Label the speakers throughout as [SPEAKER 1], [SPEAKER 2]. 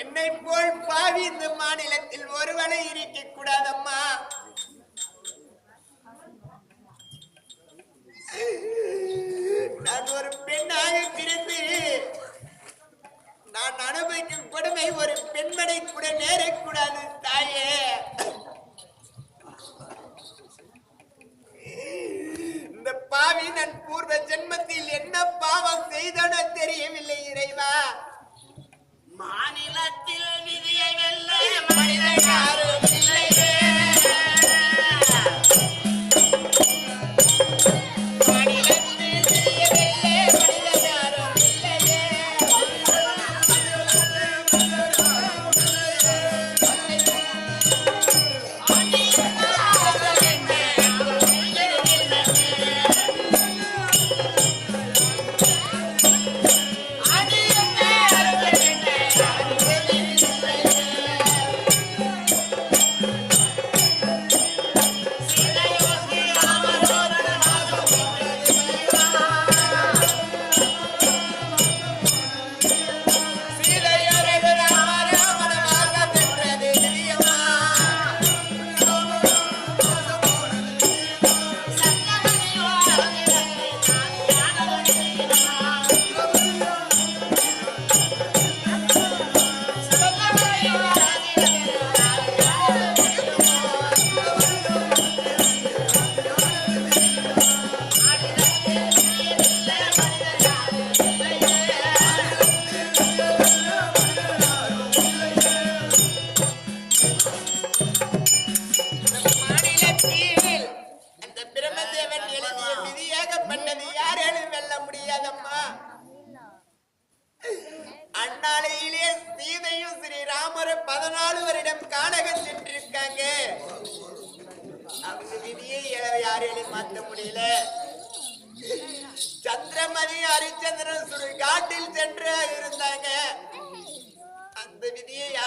[SPEAKER 1] என்னை போல் பாவி இந்த மாநிலத்தில் ஒருவனை இருக்க கூடாதம்மா. நான் ஒரு பெண்ணாக பிறந்து நான் அனுபவிக்கும் கொடுமை ஒரு பெண்மனை கூட நேரக்கூடாது தாயே.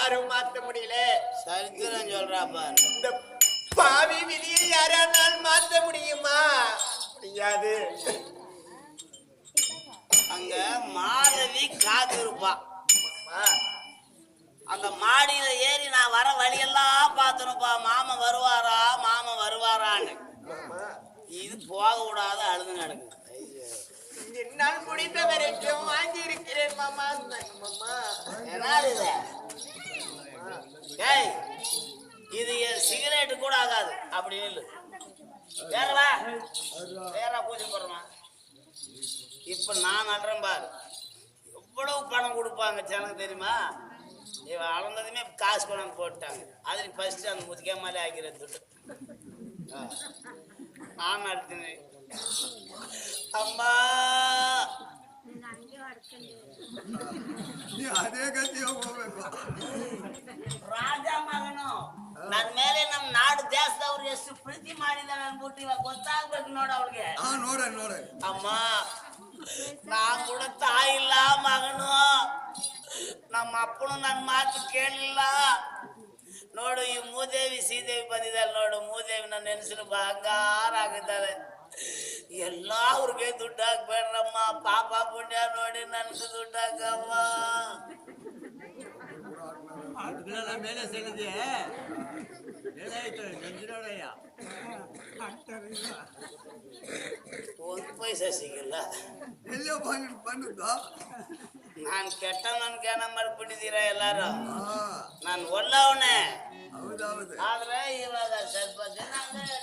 [SPEAKER 2] யாரும்
[SPEAKER 1] மாற்ற முடியல.
[SPEAKER 2] சரித்திரம் சொல்றா பாரு.
[SPEAKER 1] இந்த பாவி விதியை யாரானால் மாற்ற முடியுமா? முடியாது.
[SPEAKER 2] அங்க மாதவி காத்திருப்பா அந்த மாடியில ஏறி நான் வர வழியெல்லாம் பார்த்துருப்பா. மாமன் வருவாரா? மாமன் வருவாரான்னு. இது போக விடாத அழுது நடக்குது
[SPEAKER 1] என்னால் முடிந்த வரைக்கும் வாங்கி இருக்கிறேன் மாமா. மாமா
[SPEAKER 2] என்னது இது? ஏய் இது சிகரெட்டு கூட ஆகாது. அப்படி இல்லை வேறவா வேற பூஜை போடுறமா இப்ப நான் நடுறேன் பாரு. எவ்வளவு பணம் கொடுப்பாங்க ஜனங்க தெரியுமா? இவன் அளந்ததுமே காசு கொண்டாந்து போட்டாங்க அதுல ஃபர்ஸ்ட் அந்த முதுகே மேலே ஆகிறது நான் நடத்தினேன் அம்மா!
[SPEAKER 3] ಅದೇ ಗತಿ ಹೋಗ್ಬೇಕು.
[SPEAKER 2] ರಾಜ ಮಗನು ನನ್ ಮೇಲೆ ನಮ್ ನಾಡು ದೇಶದವ್ರು ಎಷ್ಟು ಪ್ರೀತಿ ಮಾಡಿದಾರೆ ಅನ್ಬಿಟ್ಟು ಇವಾಗ ಗೊತ್ತಾಗ್ಬೇಕು ನೋಡ ಅವ್ಳಿಗೆ.
[SPEAKER 3] ಹಾ ನೋಡ ನೋಡ.
[SPEAKER 2] ಅಮ್ಮ ನಾ ಕೂಡ ತಾಯಿಲ್ಲ ಮಗನು. ನಮ್ಮ ಅಪ್ಪನು ನನ್ನ ಮಾತು ಕೇಳಲಿಲ್ಲ ನೋಡು ಈ ಮೂದೇವಿ ಸೀದೇವಿ ಬಂದಿದ್ದಾರೆ ನೋಡು. ಮೂದೇವಿ ನನ್ನ ನೆನೆಸಿನ ಬಂಗಾರ ಆಗಿದ್ದಾರೆ ಎಲ್ಲ ಅವ್ರಿಗೆ ದುಡ್ಡು ಹಾಕ್ಬೇಡ್ರಮ್ಮ ಪಾಪ ಪುಣ್ಯ ನೋಡಿ ನನ್ಗೆ ದುಡ್ಡು ಹಾಕಮ್ಮ
[SPEAKER 4] ಅದನ್ನೆಲ್ಲ ಮೇಲೆ ಸೆಳೆದೆ ಏನಾಯ್ತು ನಂಜನೋಡಯ್ಯ
[SPEAKER 2] ಒಂದು ಪೈಸೆ ಸಿಗಿಲ್ಲ
[SPEAKER 3] ಎಲ್ಲೇ ಬಂದು ಬಂದದ್ದ
[SPEAKER 2] ನಾನ್ ಕೆಟ್ಟ ನನ್ಗೆ ಏನ ಮಾಡ್ಬಿಟ್ಟಿದ್ದೀರಾ ಎಲ್ಲಾರು
[SPEAKER 3] ಹಾ
[SPEAKER 2] ನಾನು ಒಳ್ಳವನೇ
[SPEAKER 3] ಹೌದೌದು
[SPEAKER 2] ಆದ್ರೆ ಇವಾಗ ಸ್ವಲ್ಪ ಜನ ಅಂದ್ರೆ ನಾನು ಎಣ್ಣೆ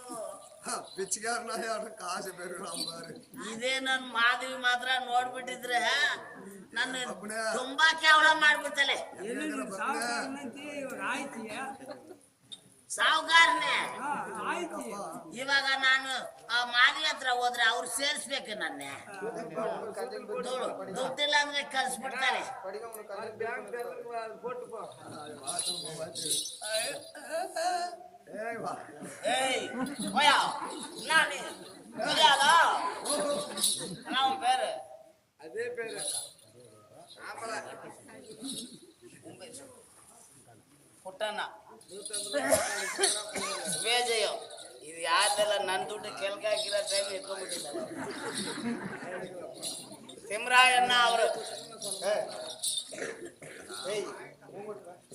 [SPEAKER 3] ಬಿಚ್ಚಿಗಾರನ ಯಾರು? ಬೇರೆ
[SPEAKER 2] ಇದೇ ನನ್ ಮಾಧವಿ ಮಾತ್ರ ನೋಡ್ಬಿಟ್ಟಿದ್ರೆ ನನ್ನ ತುಂಬಾ ಕೇವಲ
[SPEAKER 3] ಮಾಡ್ಬಿಡ್ತಾಳೆ.
[SPEAKER 2] ಸಾವುಕಾರನೇ. ಇವಾಗ ನಾನು ಆ ಮಾದಿ ಹತ್ರ ಹೋದ್ರೆ ಅವ್ರು ಸೇರಿಸ್ಬೇಕು ನನ್ನ. ದುಡ್ಡಿಲ್ಲ ಅಂದ್ರೆ ಕಲ್ಸ್ಬಿಡ್ತಾರೆ
[SPEAKER 3] ஏய்
[SPEAKER 2] போயா என்ன நீ? தெரியாதா? உன் பேரு?
[SPEAKER 3] அதே பேரு.
[SPEAKER 2] குட்டண்ணா. விஜயம் இது யார்தெல்ல நந்துட்டு கேள்காக்கிற டைம் இருக்க முடியல. சிம்ரா என்ன அவரு.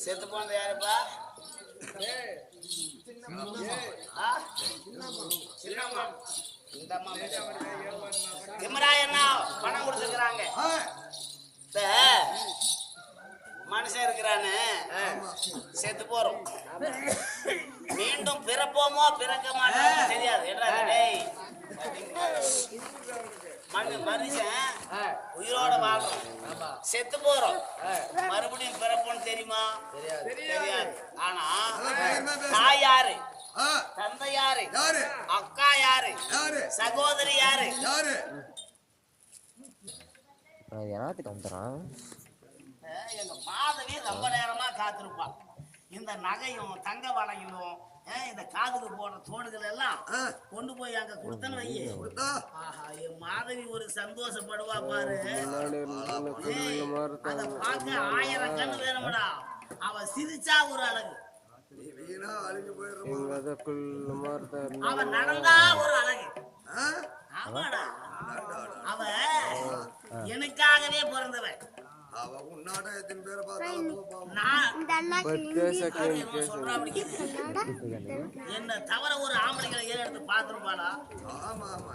[SPEAKER 2] செத்து போனது யாருப்பா? திம்மராயண்ணா பணம் கொடுத்துருக்குறாங்க
[SPEAKER 3] ஆ
[SPEAKER 2] மனுஷன் இருக்கிறானு செத்து போறோம் மீண்டும் பிறப்போமோ பிறக்க மாட்டோமோ தெரியாது என்னடா மனு மனுஷன் உயிரோட வாழ்றோம் செத்து போறோம். மறுபடியும் பிறப்போம்னு தெரியுமா? தெரியாது. ஆனா தாய் யாரு? தந்தை யாரு?
[SPEAKER 3] யாரு?
[SPEAKER 2] அக்கா யாரு?
[SPEAKER 3] யாரு?
[SPEAKER 2] சகோதரி யாரு?
[SPEAKER 5] என்னத்துக்கு
[SPEAKER 2] எங்க மாதவி ரொம்ப நேரமா காத்திருப்பா. இந்த நகையும் தங்க வளையலும் இந்த காதுக்கு போடுற தோடுகள் எல்லாம் கொண்டு போய் அங்க கொடுத்தன்னு வையே. என் மாதவி ஒரு சந்தோஷப்படுவா பாரு. அத பார்க்க ஆயிரம் கண்ணு வேணும்டா. அவ சிரிச்சா ஒரு அழகு. அவ நடந்தா ஒரு அழகு. ஆமாடா. அவ எனக்காகவே பிறந்தவன் என்ன தவிர ஒரு ஆம்பளைங்களை ஏன் எடுத்து பார்த்துருப்பாளா?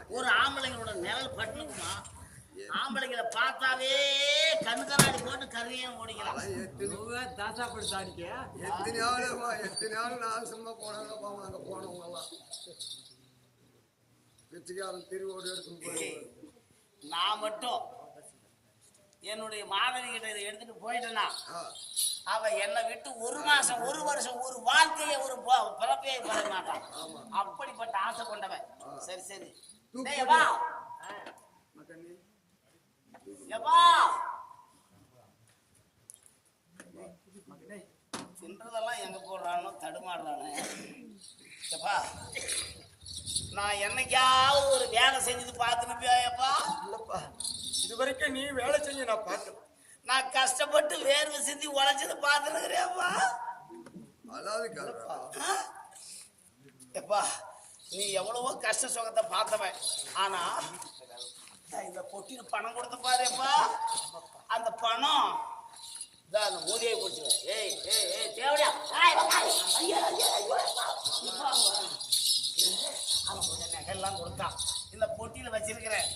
[SPEAKER 2] ஒரு ஆம்பளைங்களோட நிழல் பட்டுக்குமா ஆம்பளைங்களை பார்த்தாவே கண்ணு போட்டு கருவியே முடிக்கலாம்
[SPEAKER 3] தாசா
[SPEAKER 4] படுத்து அடிக்க
[SPEAKER 3] எத்தனை நாள் எத்தனை நாள் நான் சும்மா போனாங்க போவோம் அங்கே போனவங்க எல்லாம் திருவோடு எடுத்து
[SPEAKER 2] நான் மட்டும் என்னுடைய மாதவி கிட்ட இதை எடுத்துட்டு போயிட்டேன்னா அவ என்னை விட்டு ஒரு மாசம் ஒரு வருஷம் ஒரு வாழ்க்கையை ஒரு ப- பிறப்பே பெற மாட்டான். அப்படிப்பட்ட ஆசை கொண்டவன். சரி சரி.
[SPEAKER 3] மக்கண்ணி
[SPEAKER 2] எப்பா தின்றதெல்லாம் எங்க போடுறானோ தடுமாடுறானே எப்பா நான் என்னைக்காவது ஒரு வேலை செஞ்சது பார்த்துருப்பியா எப்பா
[SPEAKER 1] இல்லப்பா. இது வரைக்கும் நீ வேலை செஞ்சு நான் பார்க்கல.
[SPEAKER 2] நான் கஷ்டப்பட்டு வேர்வை சிந்தி உழைச்சது பார்த்துருக்கிறேப்பா
[SPEAKER 3] அதாவது கல்றா
[SPEAKER 2] எப்பா நீ எவ்வளவோ கஷ்ட சுகத்தை பார்த்தவன். ஆனா இந்த பொட்டியில பணம் கொடுத்து பாருப்பா. அந்த பணம் இதான் அந்த மூதியை பிடிச்சுவேன் ஏய் ஏய் ஏய். இப்பா, அவன் கொஞ்சம் நகையெல்லாம் கொடுத்தான். இந்த பொட்டியில வச்சிருக்கிறேன்.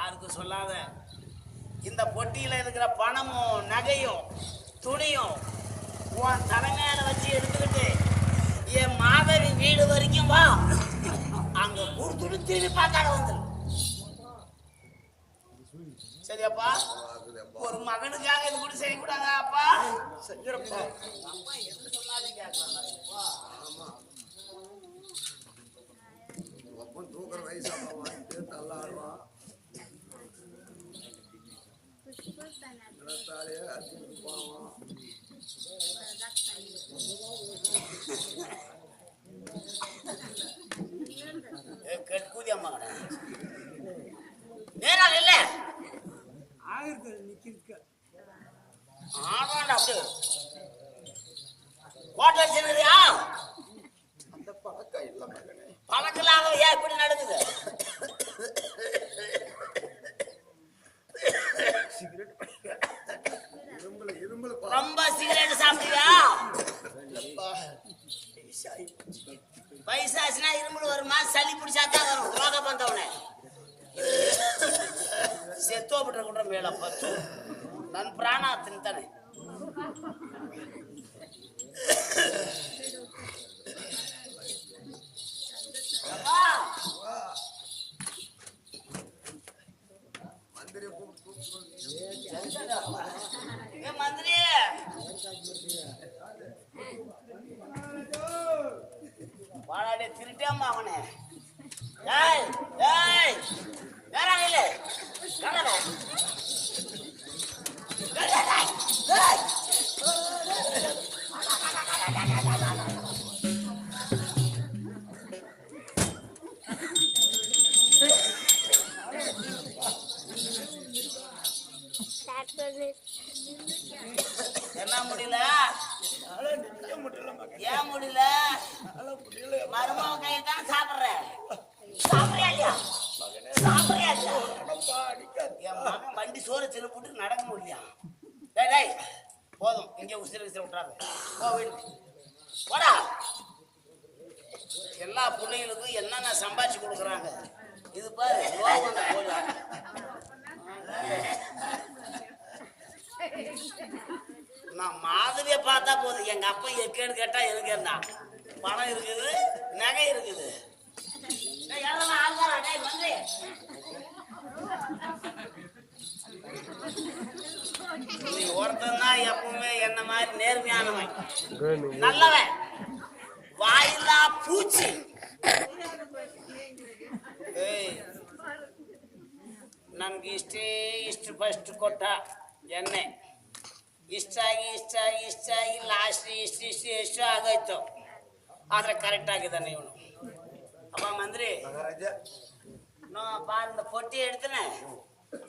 [SPEAKER 2] யாருக்கும் சொல்லாத. இந்த பொட்டியில இருக்கிற பணமும் நகையும் துணியும் உன் தலைமையில வச்சு எடுத்துக்கிட்டு என் மாதவி வீடு வரைக்கும் வா. அங்க கொடுத்துட்டு திரும்பி பார்க்காத வந்துரு சரியாப்பா? ஒரு மகனுக்காக இது கூட செய்யக்கூடாது அப்பா?
[SPEAKER 1] செஞ்சிடப்பா
[SPEAKER 2] அம்மா
[SPEAKER 3] நிலத்தாலேயே அடிச்சுட்டு போவான்
[SPEAKER 2] கெட்கூதி அம்மா நேரம் இல்ல
[SPEAKER 4] ஆயிரத்தி நிக்கிறதுக்கு
[SPEAKER 2] ஆமாண்டா அப்படியே கோட்டை வச்சிருக்கிறியா
[SPEAKER 1] அந்த பழக்கம் இல்லை மகனே
[SPEAKER 2] பழக்கலாக ஏன் இப்படி நடக்குது
[SPEAKER 3] இரும்புல இரும்புல பா
[SPEAKER 2] ரொம்ப சிகரெட் சாப்பிட்டியா
[SPEAKER 1] இல்லப்பா வயசாகி போச்சு.
[SPEAKER 2] வயசாச்சுனா இருமல் வருமா சளி பிடிச்சாதான் வரும். ரோகம் வந்தவனே. செத்தோ பண்ற கூட மேல பத்து. நன் பிராணா
[SPEAKER 3] தின்தானே மந்திரி கூப்பிட்டு
[SPEAKER 2] வாடாடி திருட்டேம்மா அவனே ஏய் ஏய் நேரா இல்லை கண்ணடா என்ன முடியல? ஏன் முடியல? மருமக கை தான் சாப்பிடுறேன் சாப்பிடுறியா இல்லையா? சாப்பிடுறியா இல்லையா? என் மகன் வண்டி சோறு சின்ன போட்டு நடக்க முடியலையா? டேய் டேய் போதும். இங்கே உசிறு உசிறு விட்டுறாங்க போ வீட்டுக்கு போடா. எல்லா பிள்ளைங்களுக்கும் என்னென்ன சம்பாதிச்சு கொடுக்குறாங்க? இது பாரு நோய் வந்த நான் மாதவிய பார்த்தா போதும். எங்க அப்பா எக்கேன்னு கேட்டா எனக்கு என்ன பணம் இருக்குது நகை இருக்குது டேய், யாரெல்லாம் ஆள்காரா? டேய், மந்திரி. நீ ஒருத்தன் தான் எப்பவுமே என்ன மாதிரி நேர்மையானவன் நல்லவன் வாயில்லா பூச்சி ಏಯ್ ನನ್ಗೆ ಇಷ್ಟೇ ಇಷ್ಟು ಫಸ್ಟ್ ಕೊಟ್ಟ ಎಣ್ಣೆ ಇಷ್ಟ ಆಗಿ ಇಷ್ಟ ಆಗಿ ಇಷ್ಟ ಆಗಿ ಲಾಸ್ಟ್ ಇಷ್ಟು ಇಷ್ಟು ಎಷ್ಟು ಆಗೋಯ್ತು ಆದ್ರೆ ಕರೆಕ್ಟ್ ಆಗಿದ್ದಾನೆ ಇವನು ಅಪ್ಪ ಮಂದ್ರಿ நோ பா இந்த பொட்டி எடுத்துனேன்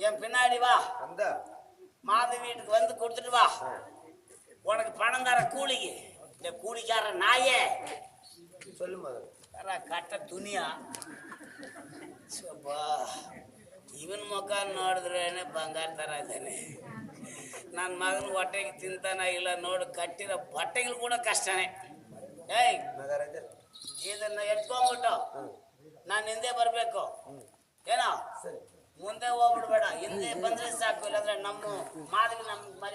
[SPEAKER 2] என் பின்னாடி வா
[SPEAKER 3] அந்த
[SPEAKER 2] மாத வீட்டுக்கு வந்து கொடுத்துட்டு வா உனக்கு பணம் தர கூலிக்கு இந்த கூலிக்கார நாயே
[SPEAKER 3] சொல்லுமா
[SPEAKER 2] ಅಲ್ಲ ಕಟ್ಟ ತುನಿಯ ಸ್ವಬ್ಬಾ ಇವನ್ ಮುಖ ನೋಡಿದ್ರೇನೆ ಬಂಗಾರ ತರ ಇದ್ದಾನೆ ನನ್ನ ಮಗನ ಹೊಟ್ಟೆಗೆ ತಿಂತಾನ ಇಲ್ಲ ನೋಡು ಕಟ್ಟಿರೋ ಬಟ್ಟೆಗಳು ಕೂಡ ಕಷ್ಟನೇ ಏಯ್ ಇದನ್ನ ಎತ್ಕೊಂಡ್ಬಿಟ್ಟು ನಾನು ಹಿಂದೆ ಬರಬೇಕು. ಏನೋ? ಮುಂದೆ ಹೋಗ್ಬಿಡ್ಬೇಡ. ಹಿಂದೆ ಬಂದ್ರೆ ಸಾಕು ಇಲ್ಲಾಂದ್ರೆ ನಮ್ಮ ಮಾದರಿ ನಮ್ಗೆ ಮರ್ಯಾದೆ